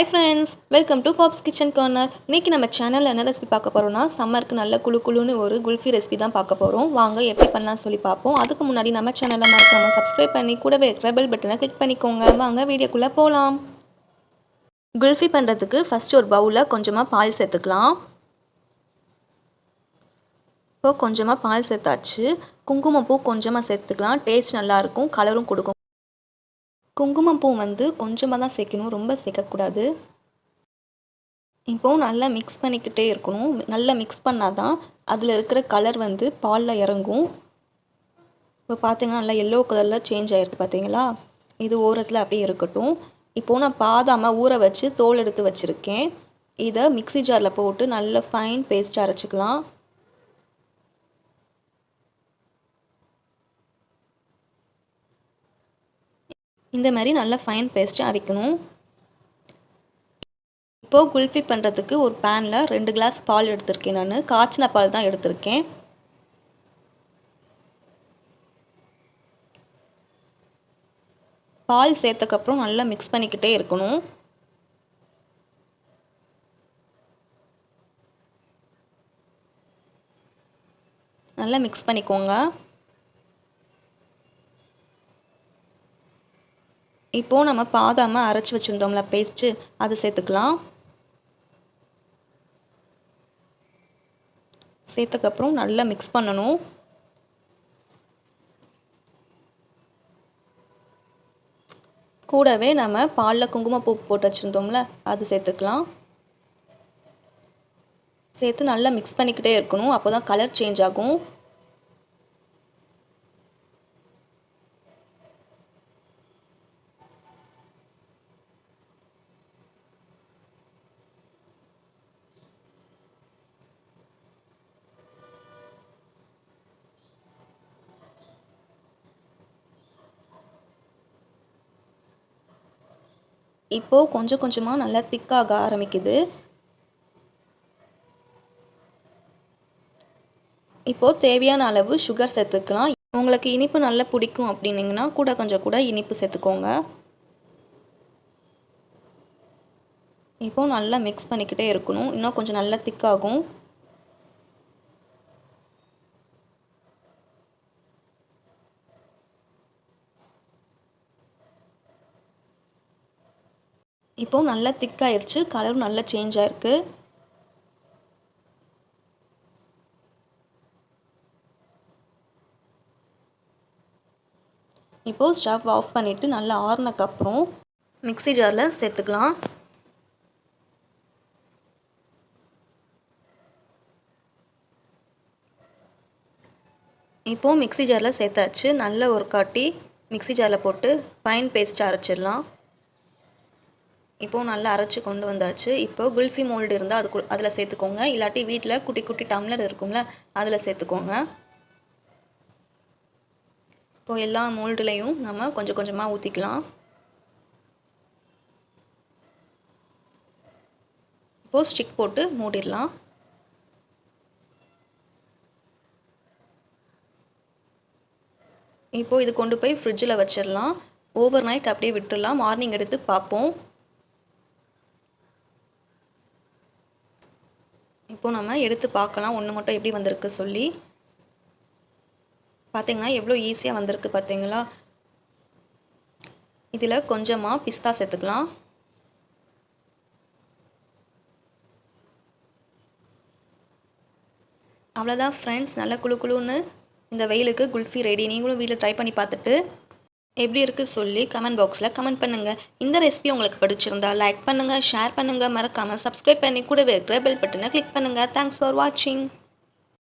Hi friends welcome to pops kitchen corner இன்றைக்கி நம்ம சேனலில் என்ன ரெசிபி பார்க்க போகிறோம்னா சம்மருக்கு நல்ல குழு குழுன்னு ஒரு குல்ஃபி ரெசிபி தான் பார்க்க போகிறோம் வாங்க எப்படி பண்ணலாம் சொல்லி பார்ப்போம். அதுக்கு முன்னாடி நம்ம சேனலை மறக்காமல் சப்ஸ்கிரைப் பண்ணி கூடவே இருக்கிற பெல் பட்டனை கிளிக் பண்ணிக்கோங்க. வாங்க வீடியோக்குள்ளே போகலாம் குல்ஃபி பண்ணுறதுக்கு ஃபஸ்ட்டு ஒரு பவுலில் கொஞ்சமாக பால் சேர்த்துக்கலாம். இப்போ கொஞ்சமாக பால் சேர்த்தாச்சு. குங்குமப்பூ கொஞ்சமாக சேர்த்துக்கலாம். டேஸ்ட் நல்லாயிருக்கும் கலரும் கொடுக்கும். குங்குமப்பூ வந்து கொஞ்சமாக தான் சேர்க்கணும் ரொம்ப சேர்க்கக்கூடாது. இப்போது நல்லா மிக்ஸ் பண்ணிக்கிட்டே இருக்கணும். நல்லா மிக்ஸ் பண்ணால் தான் அதில் இருக்கிற கலர் வந்து பாலில் இறங்கும். இப்போ பார்த்தீங்கன்னா நல்லா எல்லோ கலரில் சேஞ்ச் ஆகிருக்கு பார்த்தீங்களா இது ஓரத்தில் அப்படியே இருக்கட்டும். இப்போது நான் பாதாமல் ஊற வச்சு தோல் எடுத்து வச்சுருக்கேன். இதை மிக்சி ஜாரில் போட்டு நல்ல ஃபைன் பேஸ்ட் அரைச்சிக்கலாம். இந்த மாதிரி நல்லா ஃபைன் பேஸ்ட்டு அரைக்கணும். இப்போது குல்ஃபி பண்ணுறதுக்கு ஒரு பேனில் ரெண்டு கிளாஸ் பால் எடுத்திருக்கேன் நான். காய்ச்சின பால் தான் எடுத்திருக்கேன். பால் சேர்த்தக்கப்புறம் நல்லா மிக்ஸ் பண்ணிக்கிட்டே இருக்கணும். நல்லா மிக்ஸ் பண்ணிக்கோங்க. இப்போது நம்ம பாதாமல் அரைச்சி வச்சுருந்தோம்ல பேஸ்ட்டு அது சேர்த்துக்கலாம். சேர்த்தக்கப்புறம் நல்லா மிக்ஸ் பண்ணணும். கூடவே நம்ம பாலில் குங்குமப்பூ போட்டு வச்சுருந்தோம்ல அது சேர்த்துக்கலாம். சேர்த்து நல்லா மிக்ஸ் பண்ணிக்கிட்டே இருக்கணும். அப்போ தான் கலர் சேஞ்ச் ஆகும். இப்போது கொஞ்சம் கொஞ்சமாக நல்லா திக்காக ஆரம்பிக்குது. இப்போது தேவையான அளவு சுகர் சேர்த்துக்கலாம். உங்களுக்கு இனிப்பு நல்லா பிடிக்கும் அப்படின்னிங்கன்னா கூட கொஞ்சம் கூட இனிப்பு சேர்த்துக்கோங்க. இப்போது நல்லா மிக்ஸ் பண்ணிக்கிட்டே இருக்கணும். இன்னும் கொஞ்சம் நல்லா திக்காகும் இப்போது நல்லா திக்காயிடுச்சு கலரும் நல்லா சேஞ்ச் ஆகிருக்கு இப்போது ஸ்டவ் ஆஃப் பண்ணிவிட்டு நல்லா ஆறுனக்கப்புறம் மிக்சி ஜாரில் சேர்த்துக்கலாம். இப்போது மிக்சி ஜாரில் சேர்த்தாச்சு. நல்ல ஒரு காட்டி மிக்சி ஜாரில் போட்டு ஃபைன் பேஸ்ட்டு அரைச்சிடலாம். இப்போது நல்லா அரைச்சி கொண்டு வந்தாச்சு. இப்போது குல்ஃபி மோல்டு இருந்தால் அது அதில் சேர்த்துக்கோங்க. இல்லாட்டி வீட்டில் குட்டி குட்டி டம்ளர் இருக்கும்ல அதில் சேர்த்துக்கோங்க. இப்போது எல்லா மோல்டுலேயும் நம்ம கொஞ்சம் கொஞ்சமாக ஊற்றிக்கலாம் இப்போது ஸ்டிக் போட்டு மூடிடலாம். இப்போது இது கொண்டு போய் ஃப்ரிட்ஜில் வச்சிடலாம். ஓவர் நைட் அப்படியே விட்டுடலாம். மார்னிங் எடுத்து பார்ப்போம். இப்போது நம்ம எடுத்து பார்க்கலாம். ஒன்று மட்டும் எப்படி வந்திருக்கு சொல்லி. பார்த்திங்கன்னா எவ்வளோ ஈஸியாக வந்திருக்கு பார்த்தீங்களா இதில் கொஞ்சமாக பிஸ்தா சேர்த்துக்கலாம். அவ்வளோதான் ஃப்ரெண்ட்ஸ் நல்ல குழு குழுன்னு இந்த வெயிலுக்கு குல்ஃபி ரெடி நீங்களும் வீட்டில் ட்ரை பண்ணி பார்த்துட்டு எப்படி இருக்குது சொல்லி கமெண்ட் பாக்ஸில் கமெண்ட் பண்ணுங்கள் இந்த ரெசிபி உங்களுக்கு பிடிச்சிருந்தா லைக் பண்ணுங்கள் ஷேர் பண்ணுங்கள் மறக்காமல் சப்ஸ்கிரைப் பண்ணி கூடவே இருக்கிற பெல் பட்டனை கிளிக் பண்ணுங்கள் தேங்க்ஸ் ஃபார் வாட்சிங்